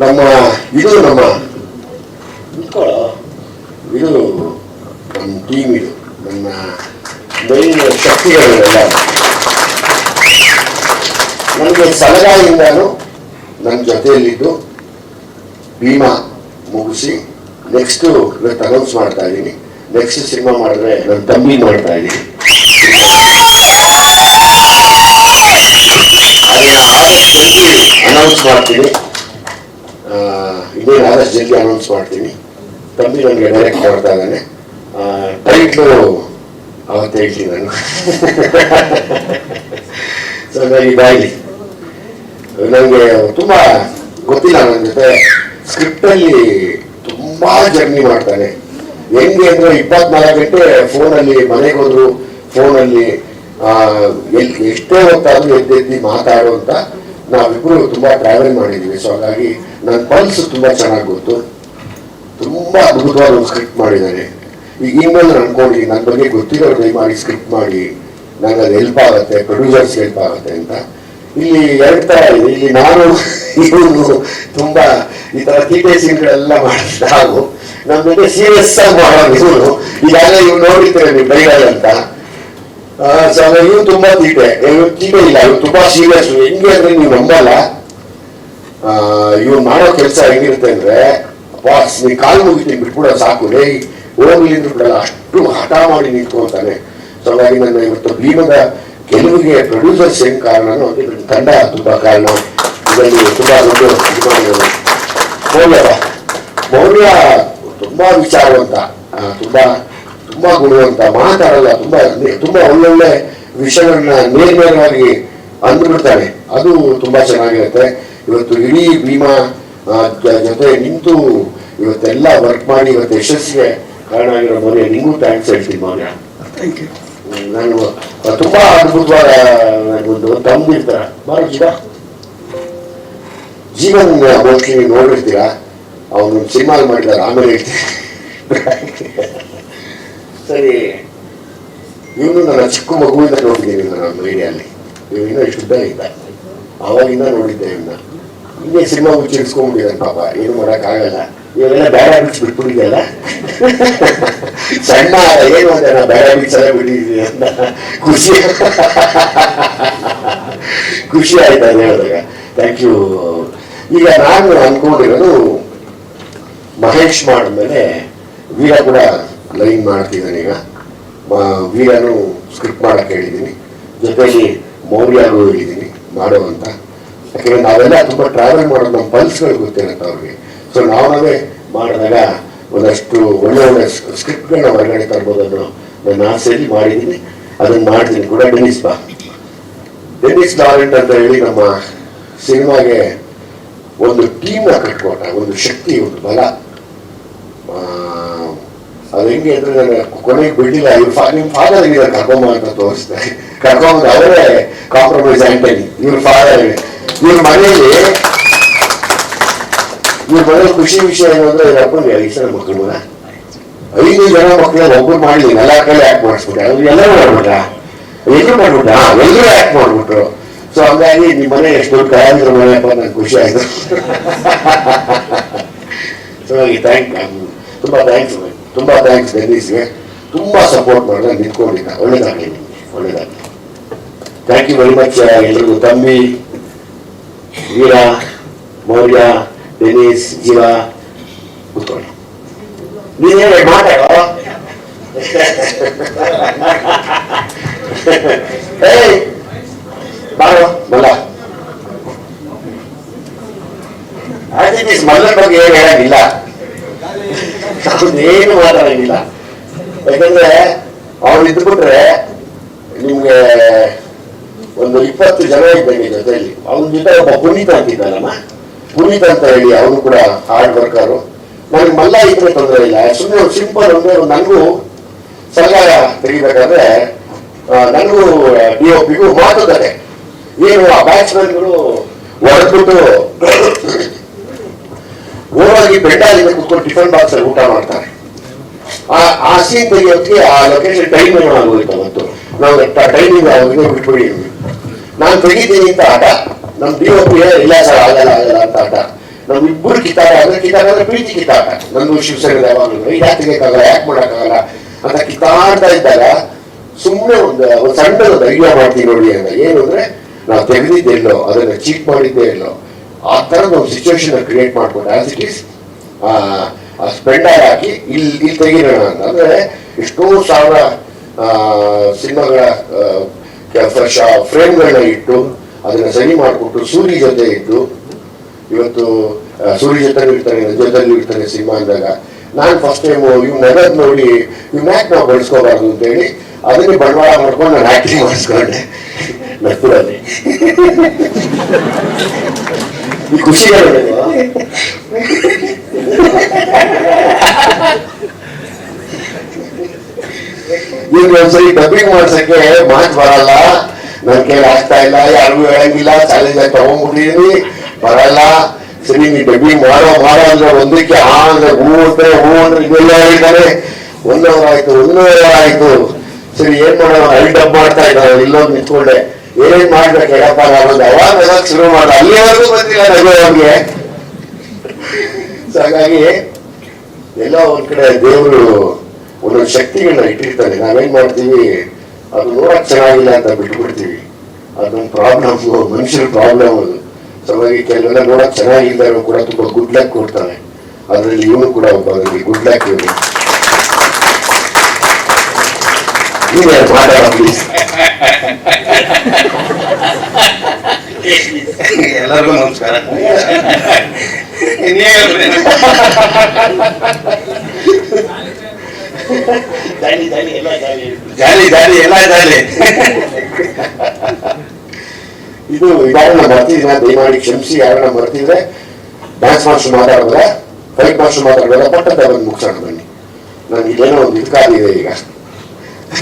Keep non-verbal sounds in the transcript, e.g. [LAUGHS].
ನಮ್ಮ ಇದು ನಮ್ಮ. ಇದು ನಮ್ಮ ಟೀಮ್ ಇದು. ನನ್ನ ಮೈನ್ ಶಕ್ತಿಗಳೆಲ್ಲ ನನಗೆ ಸಲಗಾಯಿಂದಾನು ನನ್ನ ಜೊತೆಯಲ್ಲಿದ್ದು ಭೀಮಾ ಮುಗಿಸಿ ನೆಕ್ಸ್ಟ್ ಇವತ್ತು ಅನೌನ್ಸ್ ಮಾಡ್ತಾ ಇದ್ದೀನಿ. ನೆಕ್ಸ್ಟ್ ಸಿನಿಮಾ ಮಾಡಿದ್ರೆ ನನ್ನ ತಂಬಿ ಮಾಡ್ತಾ ಇದ್ದೀನಿ. ಅನೌನ್ಸ್ ಮಾಡ್ತೀನಿ. ಜಲ್ದಿ ಅನೌನ್ಸ್ ಮಾಡ್ತೀನಿ ಕಂಪ್ನಿ ನನಗೆ ಡೈರೆಕ್ಟ್ ಮಾಡ್ತಾ ಇದ್ದಾನೆ. ಟೈಟ್ಲು ಅವತ್ತು ಹೇಳ್ತೀನಿ ನಾನು. ಸೊ ನನಗೆ ಇದಾಗಲಿ ನನಗೆ ತುಂಬ ಗೊತ್ತಿಲ್ಲ, ನನ್ನ ಜೊತೆ ಸ್ಕ್ರಿಪ್ಟಲ್ಲಿ ತುಂಬ ಜರ್ನಿ ಮಾಡ್ತಾನೆ. ಹೆಂಗೆ ಅಂದರೆ ಇಪ್ಪತ್ನಾಲ್ಕು ಗಂಟೆ ಫೋನಲ್ಲಿ ಮನೆಗೆ ಹೋದ್ರು ಫೋನಲ್ಲಿ ಎಲ್ಲಿ ಎಷ್ಟೇ ಹೊತ್ತಾದ್ರೂ ಎದ್ದೆದ್ದು ಮಾತಾಡುವಂತ ನಾವಿಬ್ರು ತುಂಬಾ ಟ್ರಾವೆಲ್ ಮಾಡಿದ್ದೀವಿ ಸೊ ಹಾಗಾಗಿ ನನ್ನ ಪಲ್ಸ್ ತುಂಬಾ ಚೆನ್ನಾಗಿ ಗೊತ್ತು ತುಂಬಾ ಅದ್ಭುತವಾದ ಒಂದು ಸ್ಕ್ರಿಪ್ಟ್ ಮಾಡಿದ್ದಾರೆ. ಈಗ ಇಮೇಲ್ ಅನ್ಕೊಂಡು ನನ್ನ ಬಗ್ಗೆ ಗೊತ್ತಿರೋ ಮಾಡಿ ಸ್ಕ್ರಿಪ್ಟ್ ಮಾಡಿ. ನನಗೆ ಅದು ಹೆಲ್ಪ್ ಆಗುತ್ತೆ ಪ್ರೊಡ್ಯೂಸರ್ಸ್ ಹೆಲ್ಪ್ ಆಗುತ್ತೆ ಅಂತ. ಇಲ್ಲಿ ಎರಡು ಇದೆ. ಇಲ್ಲಿ ನಾನು [LAUGHS] ಇವನು ತುಂಬಾ ಈ ತರ ತೀಟೆ ಸೀನ್ಗಳೆಲ್ಲ ಮಾಡಿದ ಹಾಗೂ ನಮ್ಮ ಜೊತೆ ಸೀರಿಯಸ್ ಆಗಿ ಮಾಡೋದು ಇವನು. ಈಗಾಗಲೇ ಇವ್ನು ಬೈಗಾಲ ಅಂತ. ಸೊ ಇವ್ನು ತುಂಬಾ ತೀಟೆ. ತೀಟೆ ಇಲ್ಲ ಇವ್ರು ತುಂಬಾ ಸೀರಿಯಸ್ ಹೆಂಗೆ ಅಂದ್ರೆ ನೀವು ನಂಬಲ್ಲ. ಇವ್ರು ಮಾಡೋ ಕೆಲಸ ಹೆಂಗಿರುತ್ತೆ ಅಂದ್ರೆ ಬಾಸ್ ನೀ ಕಾಲು ಮುಗಿತೀನಿ ಬಿಟ್ಬಿಡೋ ಸಾಕು. ಲೇ, ಹೋಗ್ಲಿ ಬಿಡಲ್ಲ, ಅಷ್ಟು ಹಠ ಮಾಡಿ ನಿಂತ್ಕೊಂತಾನೆ. ಸೊ ಹಾಗಾಗಿ ನನ್ನ ಇವತ್ತು ಭೀಮದ ಗೆಲುವಿಗೆ ಪ್ರೊಡ್ಯೂಸರ್ಸ್ ಏನ್ ಕಾರಣನೋ ನನ್ನ ತಂಡ ತುಂಬಾ ಕಾರಣ. ಇದರಲ್ಲಿ ತುಂಬಾ ದೊಡ್ಡ ಮೌಲ್ಯ ಮೌಲ್ಯ ತುಂಬಾ ವಿಚಾರವಂತ ತುಂಬಾ ತುಂಬಾ ಗುಣವಂತ ಮಾತಾಡಲ್ಲ ತುಂಬಾ ತುಂಬಾ ಒಳ್ಳೊಳ್ಳೆ ವಿಷಯಗಳನ್ನ ನೇರವಾಗಿ ಅಂದ್ಬಿಡ್ತಾನೆ ಅದು ತುಂಬಾ ಚೆನ್ನಾಗಿರುತ್ತೆ. ಇವತ್ತು ಇಡೀ ಭೀಮಾ ಜೊತೆ ನಿಂತು ಇವತ್ತೆಲ್ಲ ವರ್ಕ್ ಮಾಡಿ ಇವತ್ತು ಯಶಸ್ಸಿಗೆ ಕಾರಣ ಆಗಿರೋ ಮನೆ. ನಿಮಗೂ ಥ್ಯಾಂಕ್ಸ್ ಹೇಳ್ತೀನಿ ಮೌಲ್ಯ ಥ್ಯಾಂಕ್ ಯು ನಾನು ತುಂಬಾ ಅದ್ಭುತವಾದ ಒಂದು ತಮ್ಮಿರ್ತಾರ ಬಾರ ಜೀವ ಜೀವನ್ ಮೋಸ್ಟ್ಲಿ ನೋಡಿರ್ತೀರಾ? ಅವನು ಸಿನಿಮಾ ಮಾಡಿದ್ದಾರೆ ಆಮೇಲೆ ಹೇಳ್ತೀನಿ. ಸರಿ. ಇವನು ನನ್ನ ಚಿಕ್ಕ ಮಗುವಿಂದ ನೋಡಿದ್ದೀನಿ ನಾನು ಮೀಡಿಯಲ್ಲಿ ಇವ್ ಇನ್ನೂ ಶುದ್ಧ ಇದ್ದ ಅವಾಗಿಂದ ನೋಡಿದ್ದೆ ಇವನ್ನ. ಇನ್ನೇ ಸಿನಿಮಾ ಮುಚ್ಚಿಡ್ಸ್ಕೊಂಡ್ಬಿಟ್ಟಿದ್ದಾನೆ ಪಾಪ. ಏನು ಮಾಡೋಕ್ಕಾಗಲ್ಲ. ಇವೆಲ್ಲ ಬೇಡ ಬಿಡ್ಸ್ ಬಿಟ್ಬಿಟ್ಟಿದೆಯಲ್ಲ? ಸಣ್ಣ ಏನು ಅಂತ ನಾ ಬೇಡ ಬಿಡ್ಸ್ ಎಲ್ಲ ಬಿಟ್ಟಿದ್ದೀನಿ ಅಂತ. ಖುಷಿ. ಖುಷಿ ಆಯ್ತು ಅಂತ ಹೇಳಿದಾಗ. ಥ್ಯಾಂಕ್ ಯು ಈಗ ನಾನು ಅನ್ಕೊಂಡಿರೋದು ಮಹೇಶ್ ಮಾಡಿದ್ಮೇಲೆ ವೀರ ಕೂಡ ಲೈನ್ ಮಾಡ್ತಿದ್ದಾನೆ ಈಗ. ವೀರನು ಸ್ಕ್ರಿಪ್ಟ್ ಮಾಡಕ್ಕೆ ಹೇಳಿದ್ದೀನಿ ಜೊತೆಗೆ ಮೌರ್ಯಗೂ ಹೇಳಿದ್ದೀನಿ, ಮಾಡೋ ಅಂತ. ಯಾಕೆಂದ್ರೆ ನಾವೆಲ್ಲ ತುಂಬಾ ಟ್ರಾವೆಲ್ ಮಾಡೋದು ನಮ್ಮ ಪಲ್ಸ್ಗಳು ಗೊತ್ತಿರುತ್ತೆ ಅವ್ರಿಗೆ. ಸೊ ನಾವೇ ಮಾಡಿದಾಗ ಒಂದಷ್ಟು ಒಳ್ಳೆ ಒಳ್ಳೆ ಸ್ಕ್ರಿಪ್ಟ್ಗಳನ್ನ ಹೊರಗಡೆ ತರ್ಬೋದು ಅನ್ನೋ ನನ್ನ ಆಸೆಯಲ್ಲಿ ಮಾಡಿದ್ದೀನಿ. ಅದನ್ನು ಮಾಡ್ತೀನಿ ಕೂಡ. ಡೆನಿಸ್ ಬಾ. ಡೆನಿಸ್ ಲಾರೆಂಟ್ ಅಂತ ಹೇಳಿ ನಮ್ಮ ಸಿನಿಮಾಗೆ ಒಂದು ಟೀಮ್ ಕಟ್ಕೊಟ್ಟ, ಒಂದು ಶಕ್ತಿ, ಒಂದು ಬಲ. ಅದು ಹೆಂಗೆ ಅಂದ್ರೆ ನನ್ನ ಕೊನೆಗೆ ಬಿಡ್ಲಿಲ್ಲ. ಇವ್ರ ಫಾದರ್ ಇದ್ದಾರೆ, ಕರ್ಕೊಂಬ ಅಂತ ತೋರಿಸ್ತಾರೆ ಕರ್ಕೊಂಬಂದು ಅವರೇ ಕಾಂಪ್ರಮೈಸ್ ಆಂಟನಿ ಇವ್ರ ಫಾದರ್ ಇವ್ರ ಮನೆಯಲ್ಲಿ, ಇವ್ರ ಮನೇಲಿ ಖುಷಿ ವಿಷಯ ಏನು ಅಂದ್ರೆ ಅಪ್ಪನಿಗೆ ಐದು ಜನ ಮಕ್ಕಳು ಐದು ಜನ ಮಕ್ಕಳು ಒಬ್ಬರು ಮಾಡಲಿ. ಎಲ್ಲ ಕಡೆ ಆಕ್ಟ್ ಮಾಡಿಸ್ಬಿಟ್ಟೆ ಅವ್ರು ಎಲ್ಲರೂ ಮಾಡ್ಬಿಟ್ಟ ಎಲ್ಲರೂ ಮಾಡ್ಬಿಟ್ಟ ಎಲ್ಲರೂ ಆಕ್ಟ್ ಮಾಡ್ಬಿಟ್ರು. ಸೊ ಹಂಗಾಗಿ ನಿಮ್ಮ ಮನೆ ಎಷ್ಟು ದೊಡ್ಡ ಮನೆ ಅಪ್ಪ ನಂಗೆ ಖುಷಿ ಆಯ್ತು. [LAUGHS] ಸೊ ಥ್ಯಾಂಕ್ ತುಂಬಾ ಥ್ಯಾಂಕ್ಸ್ ತುಂಬಾ ಥ್ಯಾಂಕ್ಸ್ ಡೆನ್ನಿಸ್ಗೆ ತುಂಬಾ ಸಪೋರ್ಟ್ ಮಾಡಿದ್ರೆ ನಿಂತ್ಕೊಂಡಿದ್ದ. ಒಳ್ಳೇದಾಗಲಿ. ನಿಮಗೆ ಥ್ಯಾಂಕ್ ಯು ವೆರಿ ಮಚ್ ಎಲ್ರಿಗೂ. ತಮ್ಮಿ, ವೀರ, ಮೌರ್ಯ ಡೆನಿಸ್ ಜೀವ, ಕೂತ್ಕೊಳ್ಳಿ. ನೀನೇ ಮಾತಾಡೋ. ಏಯ್ ಬಾರೋ ಮಲ್ಲ ಆಕ್ಟಿವಿಟೀಸ್ ಮಲ್ಲನ ಬಗ್ಗೆ ಏನು ಏನು ಮಾತಾಡಂಗಿಲ್ಲ. ಯಾಕಂದ್ರೆ ಅವ್ರು ಇದ್ಬಿಟ್ರೆ ನಿಮ್ಗೆ ಒಂದು ಇಪ್ಪತ್ತು ಜನ ಇದ್ದಂಗೆ ಜೊತೆಯಲ್ಲಿ. ಅವನ ಜೊತೆ ಒಬ್ಬ ಪುನೀತ್ ಅಂತಿದ್ದಾನಮ್ಮ ಪುನೀತ್ ಅಂತ ಹೇಳಿ ಅವನು ಕೂಡ ಹಾರ್ಡ್ ವರ್ಕರು ನನಗೆ ಮಲ್ಲ ಇದ್ರೆ ತೊಂದರೆ ಇಲ್ಲ. ಸುಮ್ಮನೆ ಸಿಂಪಲ್ ಅಂದ್ರೆ ನನಗೂ ಸಲಹೆ ತೆಗಿಬೇಕಾದ್ರೆ ನನಗೂ ಡಿ ಒ ಪಿಗೂ ಮಾತುಕತೆ. ಏನು ಆ ಬ್ಯಾಟ್ಸ್ಮನ್ಗಳು ಹೊಡೆದ್ಬಿಟ್ಟು ಓಡೋಗಿ ಬೆಂಡಾಲಿಂದ ಕುತ್ಕೊಂಡು ಟಿಫನ್ ಬಾಕ್ಸ್ ಅಲ್ಲಿ ಊಟ ಮಾಡ್ತಾರೆ. ಆ ಆ ಸೀನ್ ತೆಗಿಯೋಕ್ಕೆ ಆ ಲೊಕೇಶನ್ ಟೈಮ್ ಏನೋ ಆಗೋಯ್ತು ಅವತ್ತು. ನಾವು ಟೈಮಿಂಗ್ ಅವ್ರಿಗೆ ಬಿಟ್ಬಿಡಿ. ನಾನು ತೆಗಿತೀನಿ ಅಂತ ಆಟ, ನಮ್ ಡಿ ಒ ಪಿ ಇಲ್ಲ ಸರ್ ಆಗಲ್ಲ ಆಗಲ್ಲ ಅಂತ ಆಟ. ಇಬ್ಬರು ಕಿತ್ತಾಟ ಅಂದ್ರೆ ಕಿತ್ತಾಟ ಅಂದ್ರೆ ಪ್ರೀತಿ ಕಿತ್ತಾಟ. ನಂದು ಶಿವಸೇನೆ ಯಾವಾಗಲೂ ಯಾಕೆ ತೆಗಿಯಕ್ಕಾಗಲ್ಲ ಯಾಕೆ ಮಾಡೋಕ್ಕಾಗಲ್ಲ ಅಂತ ಕಿತ್ತಾಡ್ತಾ ಇದ್ದಾಗ ಸುಮ್ಮನೆ ಒಂದು ಒಂದು ಸಣ್ಣ ಒಂದು ಐಡಿಯಾ ಮಾಡ್ತೀವಿ ನೋಡಿ ಅಂತ. ಏನು ಅಂದ್ರೆ, ನಾವು ತೆಗೆದಿದ್ದೆ ಇಲ್ಲೋ, ಅದನ್ನ ಚೀಟ್ ಮಾಡಿದ್ದೆ ಎಲ್ಲೋ ಆ ಥರ ಒಂದು ಸಿಚುವೇಶನ್ ಕ್ರಿಯೇಟ್ ಮಾಡ್ಕೊಂಡು ಆಸ್ ಇಟ್ ಈಸ್ ಸ್ಪೆಂಡರ್ ಹಾಕಿ ಇಲ್ಲಿ ಇಲ್ಲಿ ತೆಗಿರೋಣ ಅಂತ ಅಂದ್ರೆ ಎಷ್ಟೋ ಸಾವಿರ ಸಿನಿಮಾಗಳ ಫ್ರೇಮ್ಗಳನ್ನ ಇಟ್ಟು ಅದನ್ನ ಸರಿ ಮಾಡಿಕೊಟ್ಟು ಸೂರ್ಯ ಜೊತೆ ಇದ್ದು, ಇವತ್ತು ಸೂರಿ ಜೊತೆ ಇರ್ತಾನೆ ಇರ್ತಾರೆ ಇರ್ತಾನೆ ಸಿನಿಮಾ ಅಂದಾಗ, ನಾನು ಫಸ್ಟ್ ಟೈಮ್ ಇವ್ ನಗದ್ ನೋಡಿ ಇವ್ ಯಾಕೆ ನಾವು ಬಳಸ್ಕೋಬಾರ್ದು ಅಂತ ಹೇಳಿ ಅದನ್ನೇ ಬಂಡವಾಳ ಮಾಡ್ಕೊಂಡು ನಾನು ಆಕ್ಟಿಂಗ್ ಮಾಡಿಸ್ಕೊಂಡೆ. ಈ ಖುಷಿ ಈಗ ಒಂದ್ಸರಿ ಡಬ್ಬಿಂಗ್ ಮಾಡ್ಸಕ್ಕೆ ಮಾತು ಬರಲ್ಲ ನನ್ ಕೈಲಿ ಆಗ್ತಾ ಇಲ್ಲ ಯಾರಿಗೂ ಹೇಳಂಗಿಲ್ಲ ಚಾಲೆಂಜ್ ಆಗಿ ತಗೊಂಡ್ಬಿಟ್ಟಿದೀನಿ ಬರಲ್ಲ ಸರಿ ನೀ ಡಬ್ಬಿಂಗ್ ಮಾಡೋ ಮಾಡೋ ಅಂದ್ರೆ ಒಂದಕ್ಕೆ ಆ ಅಂದ್ರೆ ಹೂ ಅಂದ್ರೆ ಹೂ ಅಂದ್ರೆ ಇದೆಲ್ಲ ಹೇಳಿದ್ದಾರೆ ಒಂದೂವರೆ ಆಯ್ತು ಒಂದೂವರೆ ಆಯ್ತು ಸರಿ ಏನ್ ಮಾಡೋಣ ಅಲ್ಲಿ ಡಬ್ ಮಾಡ್ತಾ ಇದ್ದಾರೆ ಇಲ್ಲೊಂದು ನಿಂತ್ಕೊಂಡೆ ಏನ್ ಮಾಡ್ಬೇಕು ಹೇಳಪ್ಪ ಅನ್ನೋದು ಅವಾಗ ಎಲ್ಲ ಶುರು ಮಾಡ ಅಲ್ಲಿವರೆಗೂ ಬಂದಿಲ್ಲ ನಗು ಅವ್ರಿಗೆ. ಹಾಗಾಗಿ ಎಲ್ಲ ಒಂದ್ ಕಡೆ ದೇವರು ಒಂದೊಂದು ಶಕ್ತಿಗಳನ್ನ ಇಟ್ಟಿರ್ತಾನೆ ನಾವೇನ್ ಮಾಡ್ತೀವಿ? ಅದು ನೋಡಕ್ ಚೆನ್ನಾಗಿಲ್ಲ ಅಂತ ಬಿಟ್ಬಿಡ್ತೀವಿ. ಅದೊಂದು ಪ್ರಾಬ್ಲಮ್ ಮನುಷ್ಯರ ಪ್ರಾಬ್ಲಮ್ ಅದು. ಸೊ ಕೆಲವೆಲ್ಲ ನೋಡಕ್ ಚೆನ್ನಾಗಿಲ್ಲ ಕೂಡ ತುಂಬಾ ಗುಡ್ ಲಕ್ ಕೊಡ್ತಾನೆ ಅದರಲ್ಲಿ ಇವನು ಕೂಡ ಒಬ್ಬ ಗುಡ್ ಲಕ್ ಇವನು. ನೀವೇ ಮಾತಾಡ ಪ್ಲೀಸ್ ಎಲ್ಲರಿಗೂ ನಮಸ್ಕಾರ. ಜಾಲಿ ಜಾಲಿ ಎಲ್ಲ ಜಾಲಿ ಜಾಲಿ ಜಾಲಿ ಎಲ್ಲ ಜಾಲಿ ಇದು ಯಾರನ್ನ ಬರ್ತಿದ್ರೆ ದಯಮಾಡಿ ಕ್ಷಮಿಸಿ ಯಾರನ್ನ ಬರ್ತಿದ್ರೆ ಡ್ಯಾನ್ಸ್ ಮಾಸ್ಟರ್ ಮಾತಾಡಿದ್ರೆ ಫೈಟ್ ಮಾಸ್ಟರ್ ಮಾತಾಡಿದ್ರೆ ಪಟ್ಟದ ಬಂದು ಮುಗಿಸೋಣ ಬನ್ನಿ. ನನಗೆ ಇದೇನೋ ಒಂದು ಇದ್ಕಾಗಿದೆ ಈಗ.